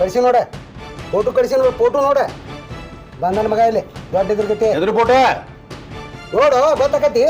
ಕಳಿಸಿ ನೋಡ. ಫೋಟೋ ಕಳಿಸಿ ನೋಡ ಫೋಟೋ ನೋಡ. ಬಂದನ ಮಗ ಇಲ್ಲಿ. ದೊಡ್ಡ ಕಟ್ಟಿ. ಎದುರು ಫೋಟೋ? ನೋಡು ಗೊತ್ತಾಕತಿ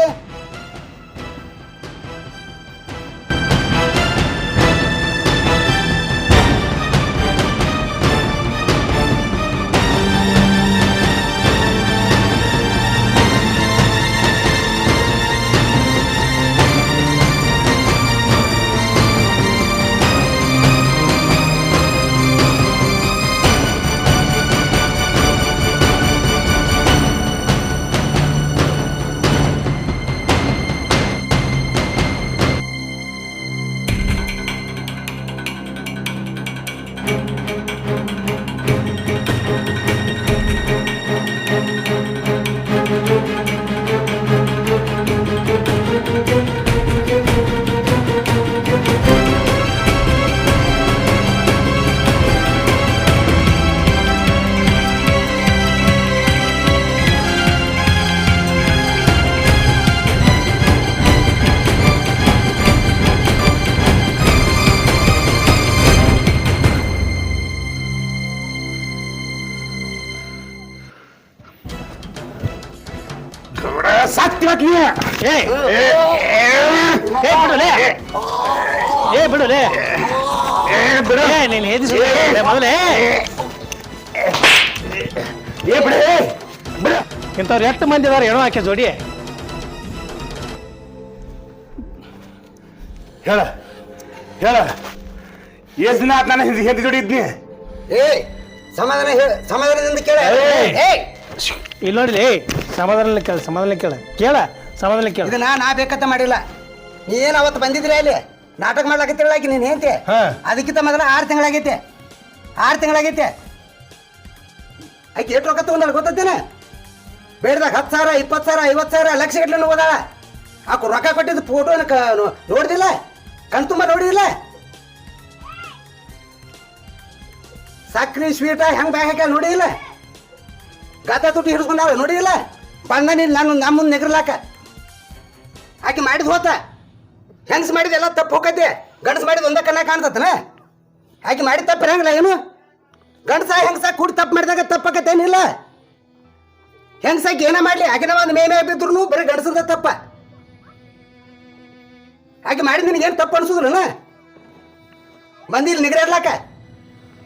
ಸಾಕ್ತಿ ನೀ ಏ ಏ ಬಿಡುಲೇ ಏ ಬಿಡುಲೇ ಬಿಡು ನೀನು ಹೆದಿಸಿ ಮೊದಲೇ. ಏ ಬಿಡು ಬಿಡು. ಇಂಥವ್ರು ಎಷ್ಟು ಮಂದಿ ಇದಾರೆ ಏನೋ ಹಾಕಿ ಜೋಡಿ? ಹೇಳ ಹೇಳ. ಎಷ್ಟು ದಿನ ಆತ್ ನಾನು ಹೆಂಡತಿ ಜೋಡಿ ಇದ್ನಿ. ಏ ಸಮಾಧಾನ ಹೇಳ ಸಮಾಧಾನದಿಂದ ಕೇಳ. ಏ ಇಲ್ಲಿ ನೋಡ್ಲಿ ಸಮಾಧಾನ ಕೇಳ ಸಮಾಧಾನ ಕೇಳ. ಕೇಳ ಸಮಾಧಾನ ಕೇಳ. ನಾ ನಾ ಬೇಕಂತ ಮಾಡಿಲ್ಲ. ನೀ ಏನ್ ಅವತ್ತು ಬಂದಿದ್ರಿ ಅಲ್ಲಿ? ನಾಟಕ ಮಾಡ್ಲಾಕತ್ತಿರಲ್ಲ ಆಕಿ ನೀನ್ ಹೇಳ್ತಿ ಹಾ. ಅದಕ್ಕಿಂತ ಮೊದಲ ಆರು ತಿಂಗಳಾಗೈತೆ. ಆರು ತಿಂಗಳಾಗೈತೆ. ಆಯ್ತು ಎಷ್ಟು ರೊಕ್ಕ ತಗೊಂಡಲ್ಲ ಗೊತ್ತೇನ ಬೇಡ್ದಾಗ ಹತ್ತು ಸಾವಿರ ಇಪ್ಪತ್ತು ಸಾವಿರ ಐವತ್ತು ಸಾವಿರ ಲಕ್ಷ ಗಟ್ಟಲೆ ಹೋದಾಳ. ಆಕು ರೊಕ್ಕ ಕೊಟ್ಟಿದ್ದು ಫೋಟೋ ನೋಡಿದಿಲ್ಲ? ಕಣ್ ತುಂಬ ನೋಡಿದಿಲ್ಲ? ಸಕ್ರಿ ಸ್ವೀಟ ಹೆಂಗ್ ಬ್ಯಾಗ್ ಹಾಕ್ಯಾಳ ನೋಡಿದಿಲ್ಲ ಗಾತ ತುಟ್ಟಿ ಹಿಡಿಸ್ಕೊಂಡಾಳ ನೋಡಿದಿಲ್ಲ ಬಂದ ನೀನು ನಮ್ಮ ನೆಗರ್ಲಾಕ. ಆಕೆ ಮಾಡಿದ್ ಹೋತ. ಹೆಂಗ್ಸ್ ಮಾಡಿದ ಎಲ್ಲ ತಪ್ಪು ಹೋಗೈತೆ. ಗಂಡಸ್ ಮಾಡಿದ ಒಂದ ಕಣ್ಣ ಕಾಣ್ತತನ. ಆಕೆ ಮಾಡಿದ ತಪ್ಪು ಇರಂಗಿಲ್ಲ ಏನು? ಗಂಡಸ ಹೆಂಗ್ಸ ಕೂಡಿ ತಪ್ಪು ಮಾಡಿದಾಗ ತಪ್ಪಾಕತ್ತೇನಿಲ್ಲ ಹೆಂಗಸಾಕಿ ಏನ ಮಾಡ್ಲಿ? ಆಕಿನ ಒಂದು ಮೇ ಮೇ ಬಿದ್ರು ಬರೀ ಗಂಡಸದ ತಪ್ಪ. ಆಕೆ ಮಾಡಿದ ನಿನಗೇನು ತಪ್ಪು ಅನ್ಸುದ್ರನ? ಬಂದಿಲ್ಲ ನಿಗ್ರಾಡ್ಲಾಕ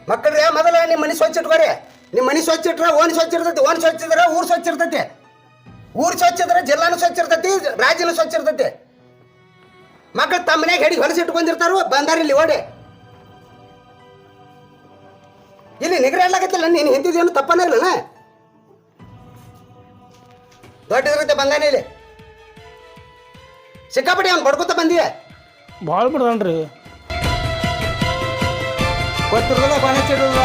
ಮಕ್ಕಳ್ರೆ, ಮೊದಲ ನಿಮ್ಮ ಮನೆ ಸ್ವಚ್ಛ ಇಟ್ಕೋರಿ. ನಿಮ್ಮ ಮನೆ ಸ್ವಚ್ಛ ಇಟ್ರೆ ಓನ್ ಸ್ವಚ್ಛ ಇರ್ತೈತಿ, ಓನ್ ಸ್ವಚ್ಛ ಇದ್ರೆ ಊರು ಸ್ವಚ್ಛ ಇರ್ತೈತಿ. ಊರು ಸ್ವಚ್ಛ ಇದ್ರೆ ಜಿಲ್ಲಾನು ಸ್ವಚ್ಛ ಇರ್ತೈತಿ ರಾಜ್ಯನು ಸ್ವಚ್ಛ ಇರ್ತೈತಿ. ಮಕ್ಕಳು ತಮ್ಮ ಮನೆಗೆ ಹೆಡಿ ಹೊಲಸಿ ಇಟ್ಕೊಂಡಿರ್ತಾರು ಬಂದಾರ ಇಲ್ಲಿ ಓಡಿ. ಇಲ್ಲಿ ನಿಗ್ರಾಡ್ಲಾಕತ್ತಿಲ್ಲ ನೀನು ಹಿಂದಿದೇನು ತಪ್ಪನೇ ಇಲ್ಲ ದೊಡ್ಡ ಇದ್ರೈತೆ ಬಂದಾನೆ ಇಲ್ಲಿ. ಸಿಕ್ಕಾಪಟ್ಟಿ ಅವ್ನು ಬಡ್ಕೊತ ಬಂದಿಯ? ಭಾಳ ಬಿಡ್ದನ್ರಿ. ಗೊತ್ತಿರೋದ ಬಾಣ ಚಿಡೋದ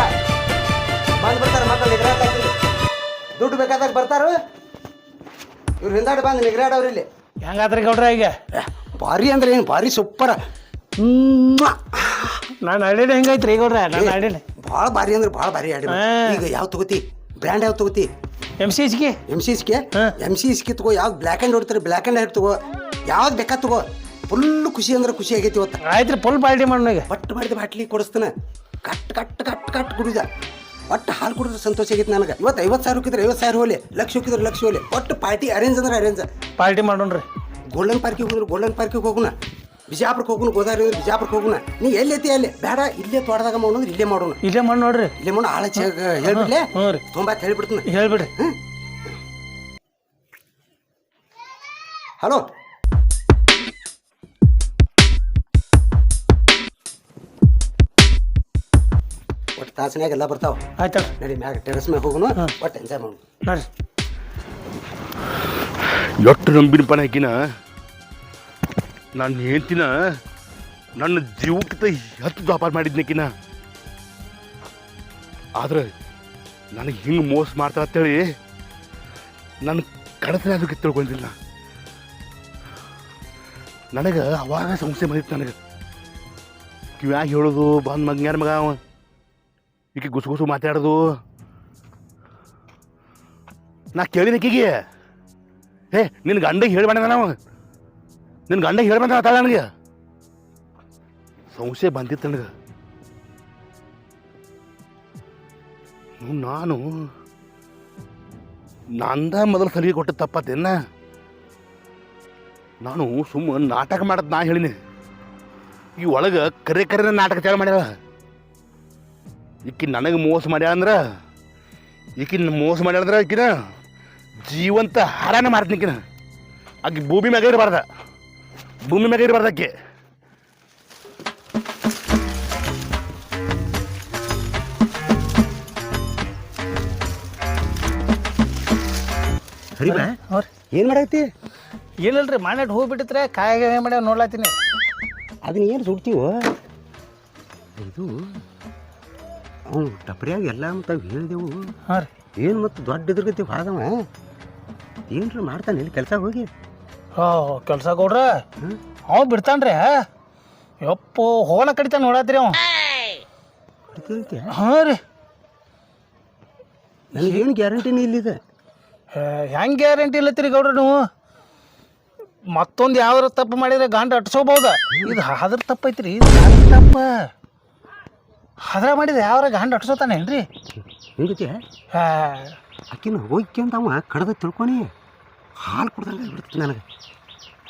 ಬಂದ್ಬಿಡ್ತಾರೆ ಮಕ್ಕಳು ನಿಗ್ರಹ ದುಡ್ಡು ಬೇಕಾದಾಗ ಬರ್ತಾರು? ಇವ್ರು ಹಿಂದಾಡಿ ಬಂದು ನಿಗ್ರಾಡವ್ರು ಇಲ್ಲಿ. ಹೆಂಗಾತ್ರಿ ಗೌಡ್ರ ಈಗ? ಭಾರಿ ಅಂದ್ರೆ ಏನು ಭಾರಿ ಸೂಪರ. ನಾನು ಅಡಿನ ಹೆಂಗೈತ್ರಿ ಗೌಡ್ರ? ನಾನು ಅಡಿನ ಭಾಳ ಭಾರಿ ಅಂದ್ರೆ ಭಾಳ ಭಾರಿ ಅಡಿ ಈಗ ಯಾವ ತಗೋತಿ? ಬ್ರ್ಯಾಂಡ್ ಯಾವ ತಗೋತಿ? ಎಂ ಸಿ ಎಸ್ಗೆ ಎಂ ಸಿ ಎಸ್ಗೆ. ಎಂ ಸಿ ಎಸ್ಗೆ ತಗೋ ಯಾವ್ದು ಬ್ಲ್ಯಾಕ್ ಆ್ಯಂಡ್ ಹೊಡ್ತಾರೆ ಬ್ಲ್ಯಾಕ್ ಆ್ಯಂಡ್ ಹೈಟ್ ತಗೋ ಯಾವ್ದು ಬೇಕಾ ತಗೋ ಫುಲ್ ಖುಷಿ ಅಂದ್ರೆ ಖುಷಿ ಆಗೈತಿ ಇವತ್ತು. ಆಯ್ತ್ರಿ ಫುಲ್ ಪಾರ್ಟಿ ಮಾಡೋಣ ಈಗ. ಪಟ್ಟು ಮಾಡಿದ ಬಾಟ್ಲಿ ಕೊಡಿಸ್ತಾನೆ. ಕಟ್ ಕಟ್ ಕಟ್ ಕಟ್ ಕುಡಿದ ಒಟ್ಟು ಹಾಲು ಕುಡಿದ್ರೆ ಸಂತೋಷ ಆಗಿತ್ತು ನನಗೆ. ಇವತ್ತು ಐವತ್ತು ಸಾವಿರ ಹೋಗಿದ್ರೆ ಐವತ್ತು ಸಾವಿರ ಹೋಲಿ ಲಕ್ಷ ಹೋಗಿದ್ರೆ ಲಕ್ಷ ಹೋಲಿ ಒಟ್ಟು ಪಾರ್ಟಿ ಅರೇಂಜ್ ಅಂದ್ರೆ ಅರೇಂಜ್ ಪಾರ್ಟಿ ಮಾಡೋಣ್ರಿ. ಗೋಲ್ಡನ್ ಪಾರ್ಕಿಗೆ ಹೋದ್ರೆ ಗೋಲ್ಡನ್ ಪಾರ್ಕಿಗೆ ಹೋಗೋಣ ಬಿಜಾಪುರಕ್ಕೆ ಹೋಗೋಣ ಗೋದಾವರಿ ಅಂದ್ರೆ ಬಿಜಾಪುರಕ್ಕೆ ಹೋಗೋಣ ನೀ ಎಲ್ಲಿ ಐತಿ ಅಲ್ಲಿ? ಬೇಡ ಇಲ್ಲೇ ತೋಟದಾಗ ಮಾಡೋದ್ರೆ ಇಲ್ಲೇ ಮಾಡೋಣ. ಇಲ್ಲೇ ಮಾಡಿ ನೋಡ್ರಿ. ಇಲ್ಲೇ ಮಾಡೋಣ ಆಳ ಹೇಳ್ಬಿಡ್ಲೆ? ಹ್ಞೂ ರೀ. ತುಂಬಾ ಹೇಳ್ಬಿಡ್ತೀನಿ ಹೇಳ್ಬಿಡ್ರಿ. ಹಲೋ? ತಾಸನ್ಯಾಗ ಎಲ್ಲ ಬರ್ತಾವ. ಆಯ್ತು ನಡಿ ಮ್ಯಾಗ ಟೆರಸ್ ಮ್ಯಾಗ ಹೋಗುನು ಒಟ್ಟು ಎಂಜಾಯ್ ಮಾಡು ನೋಡ್ರಿ. ಎಷ್ಟು ನಂಬಿನಪ್ಪನ ಆಕಿನ ನಾನು ಹೇಳ್ತೀನ ನನ್ನ ಜೀವಕ್ಕಿಂತ ಹತ್ತು ವ್ಯಾಪಾರ ಮಾಡಿದ್ನಕಿನ ಆದ್ರೆ ನನಗೆ ಹಿಂಗೆ ಮೋಸ ಮಾಡ್ತಾ ಅಂತೇಳಿ ನನ್ನ ಕಡತನ ಅದಕ್ಕೆ ತಿಳ್ಕೊಂಡಿಲ್ಲ. ನನಗೆ ಅವಾಗ ಸಂಸ್ಥೆ ಬಂದಿತ್ತು ನನಗೆ. ಕಿವ್ಯಾಗ ಹೇಳೋದು ಬಂದು ಮಗ್ನ್ಯಾರ ಮಗ ಅವ? ಈಕೆ ಗುಸು ಗುಸು ಮಾತಾಡೋದು. ನಾ ಕೇಳಿನಕಿಗೆ ಏ ನಿನ್ನ ಗಂಡಗೆ ಹೇಳಿ ಬಂದ ನಾವು ನಿನ್ನ ಗಂಡಗೆ ಹೇಳಿ ಬಂದ ತಾಳ ನನಗೆ. ಸಂಶಯ ಬಂದಿತ್ತು ನನಗೆ. ನಾನು ನಂದ ಮೊದಲು ಸಲಿಗೆ ಕೊಟ್ಟ ತಪ್ಪತ್ತೇನ? ನಾನು ಸುಮ್ಮನೆ ನಾಟಕ ಮಾಡದ್ ನಾ ಹೇಳಿನಿ. ಈ ಒಳಗೆ ಕರೆ ಕರೆ ನಾಟಕ ಚಾಲು ಮಾಡ್ಯಾಳ. ಈಕಿ ನನಗೆ ಮೋಸ ಮಾಡ್ಯಾ ಅಂದ್ರೆ ಈಕಿನ ಮೋಸ ಮಾಡ್ಯಾಳ ಅಂದ್ರೆ ಈಕಿನ ಜೀವಂತ ಹಾರಾನ ಮಾಡ್ತೀನಿ ಈಕಿನ. ಆಕೆ ಭೂಮಿ ಮ್ಯಾಗ ಇರಬಾರ್ದ. ಭೂಮಿ ಮ್ಯಾಗ ಇರಬಾರ್ದ ಆಕೆ. ಸರಿ ಅವ್ರಿ ಏನು ಮಾಡಾಕತ್ತಿ? ಏನಿಲ್ರಿ ಮಾಡಿ ಹೋಗ್ಬಿಟ್ಟಿದ್ರೆ ಕಾಯಿ ಏನು ಮಾಡ್ಯಾವ ನೋಡ್ಲಾತೀನಿ ಅದನ್ನ ಏನು ಸುಡ್ತೀವೋ? ಇದು ಅವನು ಟಪ್ರಿಯಾಗ ಎಲ್ಲ ಮತ್ತು ಹೇಳಿದೆವು. ಹಾಂ ರೀ. ಏನು ಮತ್ತು ದೊಡ್ಡ ಇದ್ರಗತಿ ಹಾದವ ಏನ್ರಿ ಮಾಡ್ತಾನೆ ಇಲ್ಲಿ ಕೆಲಸ ಹೋಗಿ? ಹೋ ಕೆಲಸ ಕೊಡ್ರ ಅವ್ ಬಿಡ್ತಾನ್ರಿ ಯಪ್ಪು ಹೋಗ ಕಡಿತಾನ ನೋಡತ್ರಿ ಅವ. ನನಗೆ ಹಾಂ ರೀ. ನನಗೇನು ಗ್ಯಾರಂಟಿನೇ ಇಲ್ಲಿದೆ? ಹೆಂಗೆ ಗ್ಯಾರಂಟಿ ಇಲ್ಲತ್ರಿ ಗೌಡ್ರ ನೀವು? ಮತ್ತೊಂದು ಯಾವ್ದಾರ ತಪ್ಪು ಮಾಡಿದ್ರೆ ಗಂಡ ಅಟ್ಸೋಬಹುದ ಇದು ಅದ್ರ ತಪ್ಪೈತ್ರಿ ತಪ್ಪ? ಹದ್ರ ಮಾಡಿದ ಯಾವ್ರ ಗಂಡ ಅಟ್ಸೋತಾನೇನ್ರಿ ಹಿಂಗತಿ ಹಾ. ಆಕಿನ ಹೋಗಿ ಅಂತ ಅವ ಕಡ್ದ ತಿಳ್ಕೊನಿ. ಹಾಲು ಕುಡ್ದಂಗೆ ಬಿಡ್ತದೆ ನನಗೆ.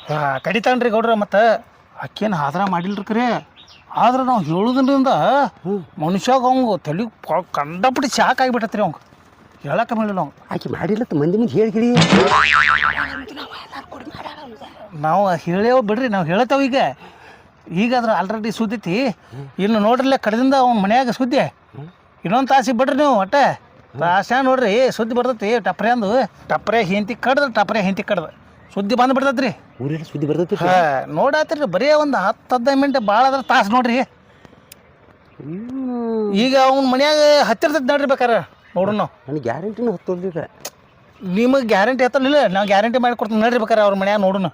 ಹಾ, ಕಡಿತಾನ್ರಿ ಗೌಡ್ರ ಮತ್ತು. ಅಕ್ಕಿನ ಹಾದ್ರ ಮಾಡಿಲ್ರಿ ಕರೆ. ಆದ್ರೆ ನಾವು ಹೇಳುದ್ರಿಂದ ಮನುಷ್ಯಾಗ ಅವಂಗ ತಲೆ ಕಂಡಪಟ್ಟಿ ಶಾಕ್ ಆಗಿಬಿಟ್ಟತ್ರಿ ಅವಂಗ. ಹೇಳಕ್ಕೆ ಮಾಡಿಲ್ಲ ಅವ್ ಆಕೆ ಮಾಡಿಲ್ಲ ಮಂದಿ ಮುಂದೆ ಹೇಳಿ ಗಿಡಿ ನಾವು ಹೇಳೇವ ಬಿಡ್ರಿ ನಾವು ಹೇಳ್ತೇವೆ ಈಗ. ಈಗ ಅದ್ರ ಆಲ್ರೆಡಿ ಸುದ್ದಿತಿ. ಇನ್ನು ನೋಡ್ರಲ್ಲೇ ಕಡದಿಂದ ಅವ್ನ ಮನ್ಯಾಗ ಸುದ್ದಿ. ಇನ್ನೊಂದು ತಾಸಿಗೆ ಬಿಡ್ರಿ ನೀವು ಒಟ್ಟೆ. ತಾಸ ನೋಡ್ರಿ ಸುದ್ದಿ ಬರ್ತೈತಿ ಟಪ್ರೆ ಅಂದು. ಟಪ್ರೆ ಹಿಂತಿ ಕಡ್ದು ಟಪ್ರೆ ಹಿಂತಿ ಕಡ್ದು. ಸುದ್ದಿ ಬಂದು ಬಿಡ್ತೈತಿ ರೀ ಊರಲ್ಲಿ ಸುದ್ದಿ ಬರ್ತೈತಿ ಹಾ ನೋಡಾತ್ರಿ ಬರೀ ಒಂದು ಹತ್ತು ಹದಿನೈದು ಮಿನಿಟ್ ಭಾಳ ಆದ್ರೆ ತಾಸು ನೋಡ್ರಿ. ಈಗ ಅವ್ನ ಮನ್ಯಾಗ ಹತ್ತಿರ್ತೈತಿ ನೋಡ್ರಿ ಬೇಕಾರೆ ನೋಡೋಣ ನಾವು ನನಗೆ ಗ್ಯಾರಂಟಿನೂ ಹತ್ತೋದಿಲ್ಲ ನಿಮಗೆ ಗ್ಯಾರಂಟಿ ಹತ್ತಲಿಲ್ಲ ನಾವು ಗ್ಯಾರಂಟಿ ಮಾಡಿ ಕೊಡ್ತೀನಿ ನೋಡ್ರಿ ಬೇಕಾರೆ ಅವ್ರ ಮನ್ಯಾಗ ನೋಡುನು.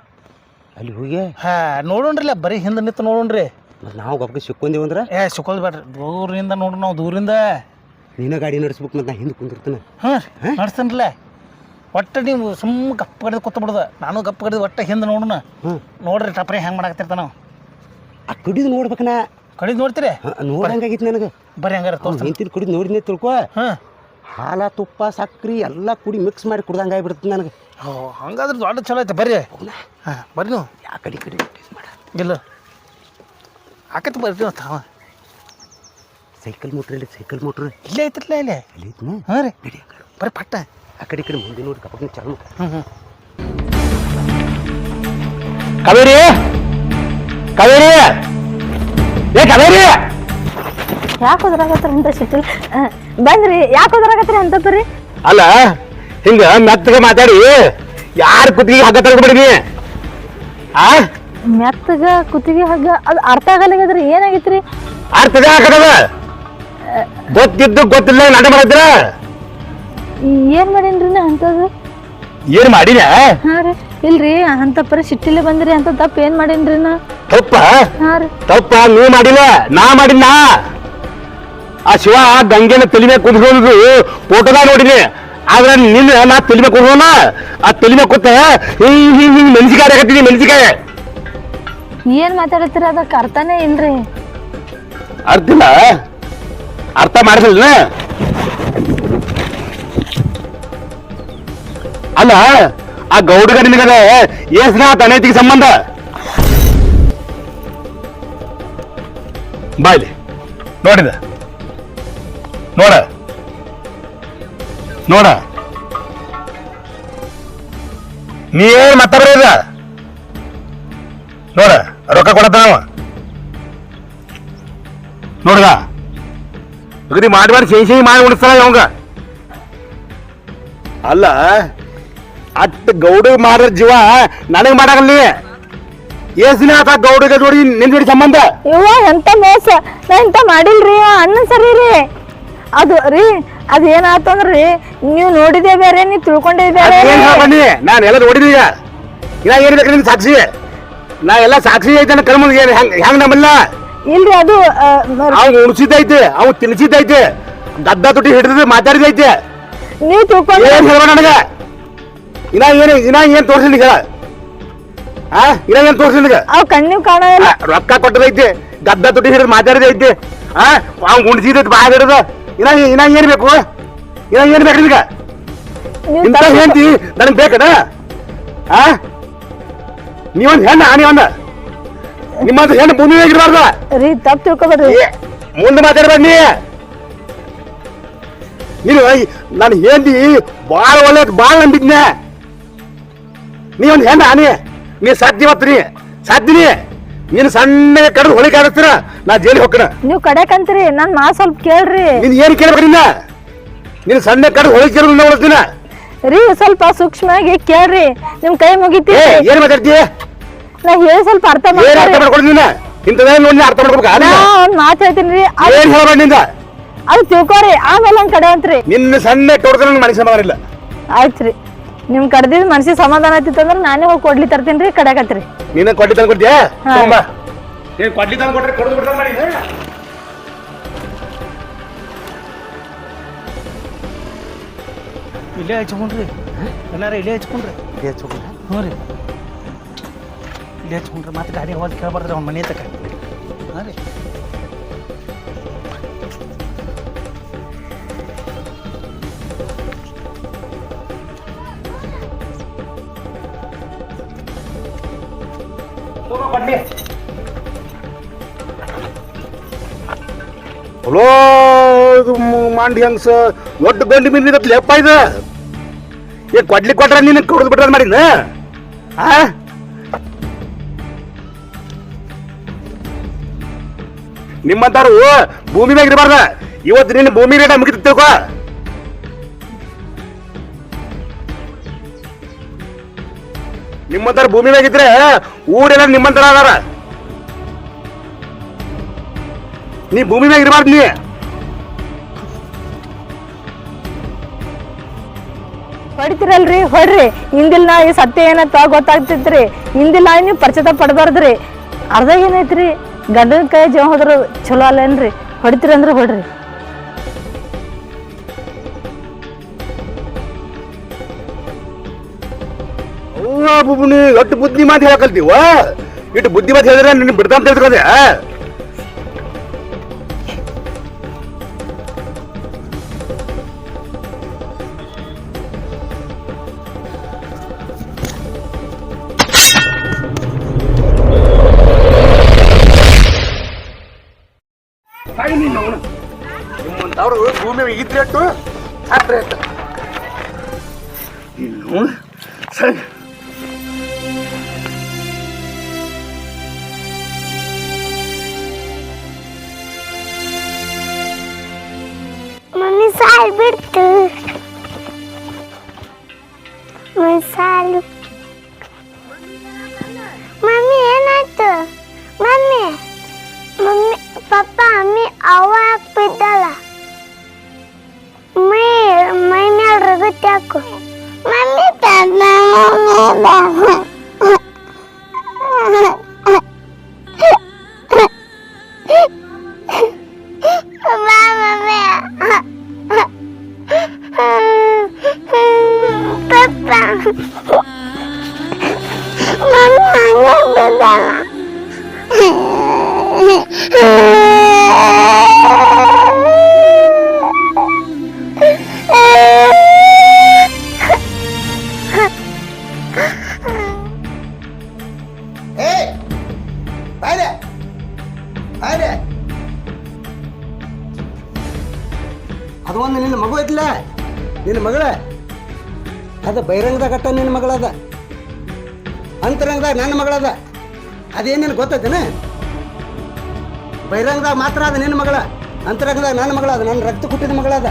ಅಲ್ಲಿ ಹೋಗಿ? ಹಾ ನೋಡೋಣ್ರಿಲ್ಲ ಬರೀ ಹಿಂದೆ ನಿಂತು ನೋಡೋಣ್ರಿ. ನಾವು ನಾವು ಗಪ್ಪ ಸಿಕ್ಕೊಂದೇವಂದ್ರೆ ಏ ಸಿಕ್ಕೋದ್ ಬೇಡ್ರಿ ದೂರಿಂದ ನೋಡ್ರಿ ನಾವು ದೂರಿಂದ. ನೀನ ಗಾಡಿ ನಡೆಸ್ಬೇಕು ಮತ್ತು ನಾ ಹಿಂದೆ ಕುಂದಿರ್ತಾನೆ. ಹಾಂ? ನಡ್ಸ್ತೇನ್ರಲ್ಲ. ಒಟ್ಟು ನೀವು ಸುಮ್ಮ ಗಪ್ಪ ಕಡಿದು ಕೂತ್ ಬಿಡೋದು. ನಾನು ಗಪ್ಪ ಕಡಿದು ಒಟ್ಟು ಹಿಂದೆ ನೋಡೋಣ. ಹ್ಞೂ. ನೋಡ್ರಿ ಟಪ್ರೆ ಹೆಂಗೆ ಮಾಡಾಕತ್ತಿರ್ತಾನ. ನಾವು ಆ ಕುಡಿದು ನೋಡ್ಬೇಕನ ಕಡಿದು ನೋಡ್ತೀರಿ? ನೋಡಂಗಾಗಿತ್ತು ನನಗೆ? ಬರೀ ಹಂಗಾರ ತೋರಿಸ್ತೀನಿ. ಹಿಂತಿನ ಕುಡಿದು ನೋಡಿದ್ನೇ ತಿಳ್ಕೊ. ಹಾಂ ಹಾಲ ತುಪ್ಪ ಸಕ್ರಿ ಎಲ್ಲ ಕುಡಿ ಮಿಕ್ಸ್ ಮಾಡಿ ಕುಡ್ದಂಗೆ ಆಗಿಬಿಡ್ತದೆ ನನಗೆ. ಓ ಹಂಗಾದ್ರೆ ದೊಡ್ಡ ಚಲೋ ಐತೆ ಬರ್ರಿ. ಹಾಂ ಬರ್ರಿ ನೀವು. ಯಾ ಕಡೆ ಕಡೆ ಮಾಡ. ಇಲ್ಲ. ಆಕತ್ ಬರ್ರಿ ಅಂತ ತಾವ ಸೈಕಲ್ ಮೋಟ್ರ್ ಇಲ್ಲ ಸೈಕಲ್ ಮೋಟ್ರ್? ಇಲ್ಲೇ ಐತ್ರಲ್ಲ ಇಲ್ಲೇ? ಇಲ್ಲಿ ಐತ್ನ? ಹಾಂ ರೀ. ನಡಿ ಆ ಕಡೆ. ಬರ್ರಿ ಪಟ್ಟ. ಆ ಕಡೆ ಈ ಕಡೆ ಮುಂದೆ ನೋಡಿ ಕಪ್ಪಕ್ಕೆ ಚಾಲು ಹ್ಞೂ ಹ್ಞೂ ಕಾವೇರಿ? ಕಾವೇರಿ? ಏ ಕಾವೇರಿ? ಯಾಕೆ ಹೋದ್ರಾಗತ್ತರ ಅಂತ ಸಿಟ್ಟಿಲ್ ಬಂದ್ರಿ. ಯಾಕೆ ಹೋದ್ರಾಗತ್ರಿ ಅಂತ ಬರ್ರಿ? ಅಲ್ಲ ಹಿಂಗ ಮೆತ್ತಗೆ ಮಾತಾಡಿ. ಯಾರ ಕುತ್ತಿಗೆ ಹಗ್ಗ ಬಿಡಿ ಆ? ಮೆತ್ತಗ ಕುತ್ತಿಗೆ ಹಗ್ಗ ಅದು ಅರ್ಥ ಆಗಲ್ಲಾಗದ್ರಿ ಏನಾಗೈತ್ರಿ? ಅರ್ಥದ ಹಾಕದ ಗೊತ್ತಿದ್ದು ಗೊತ್ತಿಲ್ಲ ನಾಟ ಮಾಡಿದ್ರ ಏನ್ ಮಾಡೇನ್ರಿ ನಾ ಅಂತದು ಏನ್ ಮಾಡಿನ? ಹಾ ರೀ. ಇಲ್ರಿ ಅಂತ ಪರಿ ಸಿಟ್ಟಿಲೆ ಬಂದ್ರಿ ಅಂತ ತಪ್ಪ ಏನ್ ಮಾಡೇನ್ರಿ ನಾ? ತಪ್ಪ? ಹಾ ರೀ. ತಪ್ಪ ನೀ ಮಾಡಿಲ್ಲ ನಾ ಮಾಡಿನ ಆ ಶಿವ ಗಂಗೆನ ಮೇಲೆ ಕುದಿಸೋದು ಫೋಟೋದಾಗ ನೋಡಿನಿ. ಆದ್ರೆ ನಿನ್ನ ನಾ ತಲಿಮೆ ಕೊಡೋಣ ಆ ತಲಿಮೆ ಕೂತ ಹಿಂಗ್ ಹಿಂಗ್ ಹಿಂಗ್ ಮೆಣಸಿಕಾಯಿ ಹಾಕತ್ತೀನಿ ಮೆಣಸಿಕಾಯಿ ಏನ್ ಮಾತಾಡತ್ತೀರ ಅದಕ್ಕೆ ಅರ್ಥನೇ ಇಲ್ರಿ. ಅರ್ಥ ಇಲ್ಲ ಅರ್ಥ ಮಾಡಿಸಲ್ಲ ಅಲ್ಲ ಆ ಗೌಡಗ ನಿನಗದ ಏಸ್ನ ತನೇತಿಗೆ ಸಂಬಂಧ? ಬಾಯ್ಲಿ ನೋಡಿದ? ನೋಡ. ನೋಡ. ನೀ ಏನ್ ಮಾತಾಡ್ರದ ನೋಡ ರೊಕ್ಕ ಕೊಡತ್ತಾವ ನೋಡ್ದ ಅಗದಿ ಮಾಡಿ ಮಾಡಿ ಸಿಹಿ ಸಿಹಿ ಮಾಡಿ ಉಳಿಸ್ತಾರ ಅವಂಗ ಅಲ್ಲ ಅಟ್ ಗೌಡ ಮಾಡಿದ ಜೀವ ನನಗೆ ಮಾಡಾಗಲ್ಲಿ ಏಸ್ ದಿನ ಆತ ಗೌಡಗ ಜೋಡಿ ನಿನ್ ಜೋಡಿ ಸಂಬಂಧ? ಇವ ಎಂತ ಮೋಸ? ನಾ ಎಂತ ಮಾಡಿಲ್ರಿ ಸರಿ ರೀ. ಅದು ರೀ ಅದು ಏನಾಯ್ತು ಅಂದ್ರಿ? ನೀವು ನೋಡಿದೆ ಬೇರೆ ನೀವು ತಿಳ್ಕೊಂಡೇ ಬೇರೆ? ಏನ್ ಬನ್ನಿ ನಾನು ಎಲ್ಲ ನೋಡಿದೀನಿ ಈಗ. ಇನ್ನ ಏನಿದೆ ಬೇಕು ಸಾಕ್ಷಿ? ನಾ ಎಲ್ಲ ಸಾಕ್ಷಿ ಐತೆ ಕರ್ಮ ಹೆಂಗ್ ಹೆಂಗ್ ನಮ್ಮಲ್ಲ ಇಲ್ರಿ ಅದು ಆ, ಮ- ಅವ್ನು ಉಣಿಸಿದ್ದೈತೆ ಅವ್ನು ತಿನ್ಸಿದ್ದೈತೆ ಗದ್ದ ತುಟಿ ಹಿಡಿದು ಮಾತಾಡಿದೈತೆ ನೀವು ತಿಳ್ಕೊಂಡ್ರೆ. ಏನ್ ಹೇಳ್ಬೇಡ ನನಗ? ಇನ್ನ ಏನ್ ಇನ್ನ ಏನ್ ತೋರ್ಸಿಲ್ಲ ಹೇಳ ಆ ಇನ್ನ ಏನ್? ಅವ್ ಕಣ್ಣಿವ್ ಕಾಣ ಆ, ರೊಕ್ಕ ಕೊಟ್ಟದೈತಿ ಗದ್ದ ತುಟಿ ಹಿಡಿದು ಮಾತಾಡಿದೈತಿ ಆ ಅವ್ನ್ ಗುಣಿಸಿದೈತಿ ಬಾಯ್ ಹಿಡಿದ. ಇನ್ನ ಇನ್ನ ಏನ್ ಬೇಕು? ಇನ್ನ ಏನ್ ಬೇಕು ನಿನಗ? ನೀವು ಇಂಥ ಹೆಂಡತಿ ನನಗೆ ಬೇಕದ ಆ? ನೀವೊಂದು ಹೆಣ್ಣ ನೀವೊಂದ ನಿಮ್ಮಂತ ಹೆಣ್ಣು ಭೂಮಿ ಇರಬಾರ್ದ ರೀ ತಪ್ಪು ತಿಳ್ಕೊಬೇಡ್ರಿ. ಮುಂದೆ ಮಾತಾಡ್ಬೇಡ ನೀ. ನೀನು ನಾನು ಹೆಂಡತಿ ಭಾಳ ಒಳ್ಳೆ ಭಾಳ ನಂಬಿದ್ನೆ. ನೀ ಒಂದು ಹೆಣ್ಣ ನೀ. ನೀ ಸಾಧ್ಯ ಇವತ್ತು ನೀ. ಸಾಧ್ಯ ನೀ. ನೀನು ಸಣ್ಣ ಕಡ್ದು ಹೊಳಿ ಕಾಡತ್ತೀರ? ನಾ ಜೈಲಿಗೆ ಹೋಗ್ಕಣ ನೀವು ಕಡೆಕಂತ್ರಿ ನನ್ ಮಾ ಸ್ವಲ್ಪ ಕೇಳ್ರಿ. ನೀನ್ ಏನ್ ಕೇಳ್ಬೇಕು ನಿನ್ನ ನೀನು ಸಣ್ಣ ಕಡ್ದು ಹೊಳಿ ಕೇಳಿದ್ರೆ ನೋಡ್ತೀನ ರೀ ಸ್ವಲ್ಪ ಸೂಕ್ಷ್ಮವಾಗಿ ಕೇಳ್ರಿ. ನಿಮ್ ಕೈ ಏ ಏನ್ ಮಾತಾಡ್ತೀಯ? ನಾ ಹೇಳಿ ಸ್ವಲ್ಪ ಅರ್ಥ ಏನು ಅರ್ಥ ಮಾಡ್ಕೊಡ್ತೀನಿ ನೀನು? ಇಂಥದೇ ನೋಡಿ ಅರ್ಥ ಮಾಡ್ಕೋಬೇಕು? ನಾ ಒಂದ್ ಮಾತು ಹೇಳ್ತೀನಿ ರೀ ಏನು ಹೇಳಬೇಡ ನಿಂದ? ಅದು ತಿಳ್ಕೊರಿ ಆಮೇಲೆ ಒಂದ್ ಕಡೆ ಅಂತ್ರಿ. ನಿನ್ನ ಸಣ್ಣ ತೊಡ್ದ್ರೆ ನಂಗೆ ಮನಸ್ಸು ಮಾಡಿಲ್ಲ ಆಯ್ತ್ರಿ. ನಿಮ್ ಕಡ್ದಿದ್ ಮನ್ಸಿಗೆ ಸಮಾಧಾನ ಆಯ್ತಿತ್ತು ಅಂದ್ರೆ ನಾನೇ ಹೋಗಿ ಕೊಡ್ಲಿ ತರ್ತೀನಿ ರೀ ಕಡೆಕತ್ರಿ ನೀನು ಕೊಡ್ಲಿ ತಂದು ಕೊಡ್ತೀಯಾ. ತಗೊಂಬ ನೀನು ಕೊಡ್ಲಿ ತಂದು ಕೊಟ್ರೆ ಕೊಡ್ದು ಮಾಡಿ. ಇಲ್ಲೇ ಹಚ್ಕೊಂಡ್ರಿ. ಎಲ್ಲಾರ ಇಲ್ಲೇ ಹಚ್ಕೊಂಡ್ರಿ. ಹ್ಞೂ ರೀ. ಇಲ್ಲೇ ಹಚ್ಕೊಂಡ್ರಿ ಮತ್ತೆ ಗಾಡಿ ಹೋಗಿ ಕೇಳ್ಬಾರ್ದ್ರಿ ಅವ್ನ ಮನೆ ತಕ. ಹಾಂ ರೀ. ಮ- ಹೆಂಗ್ಸ ಒಟ್ಟು ಗಂಡು ಮೀನು ಇದತ್ತು ಲೆಪ್ಪ ಇದು? ಏ, ಕೊಡ್ಲಿ ಕೊಟ್ರ ನೀನು ಕುಡಿದು ಬಿಟ್ರ ಮಾಡಿನ ಆ? ನಿಮ್ಮಂತಾರು ಭೂಮಿ ಮ್ಯಾಗ ಇರಬಾರ್ದ? ಇವತ್ತು ನಿನ್ನ ಭೂಮಿ ರೇಟ ಮುಗಿತ ತಿಳ್ಕೊ. ನಿಮ್ಮಂತಾರ ಭೂಮಿ ಮ್ಯಾಗ ಇದ್ರೆ ಊರೆಲ್ಲ ನಿಮ್ಮಂತರ ಅದಾರ. ನೀ ಭೂಮಿ ಮ್ಯಾಗ ಇರಬಾರ್ದು ನೀ. ಹೊಡಿತಿರಲ್ರಿ? ಹೊಡ್ರಿ. ಹಿಂದಿಲ್ ನಾಯಿ ಸತ್ಯ ಏನತ್ತ ಗೊತ್ತಾಗ್ತೈತ್ರಿ. ಹಿಂದಿಲ್ ನಾಯಿ ನೀವು ಪರಿಚಿತ ಪಡಬಾರ್ದ್ರಿ. ಅರ್ಧ ಏನೈತ್ರಿ? ಗಂಡನ ಕೈ ಜೀವ ಹೋದ್ರ ಚಲೋ ಅಲ್ಲೇನ್ರಿ ಹೊಡಿತೀರಿ ಅಂದ್ರೆ ಹೊಡ್ರಿ. ಅವ್ವ ಬುಬ್ನಿ ಒಟ್ಟು ಬುದ್ಧಿ ಮಾತು ಹೇಳಕಲ್ತೀವ ಇಟ್ಟು ಬುದ್ಧಿ ಮಾತು ಹೇಳಿದ್ರೆ ನಿನ್ನ ಬಿಡ್ತಾ ಅಂತ ತಿಳ್ಕೊಂಡೆ ಭೂಮಿ ಇದ್ರೇಟು ಸಾಕ್ರೇಟ್ ಇನ್ನು ಸರಿ ಮಮ್ಮಿ ಸಾಲು ಬಿಡ್ತು ಮಮ್ಮಿ ಐತಿಲ್ಲ ನಿನ್ನ ಮಗಳ? ಅದ ಬಹಿರಂಗದ ಘಟ್ಟ ನಿನ್ನ ಮಗಳದ. ಅಂತರಂಗದಾಗ ನನ್ನ ಮಗಳದ. ಅದೇನು ನಿನ್ಗೆ ಗೊತ್ತೈತೇನೆ? ಬಹಿರಂಗದಾಗ ಮಾತ್ರ ಅದ ನಿನ್ನ ಮಗಳ. ಅಂತರಂಗದಾಗ ನನ್ನ ಮಗಳ ಅದ ನನ್ನ ರಕ್ತ ಕುಟ್ಟಿದ ಮಗಳದ.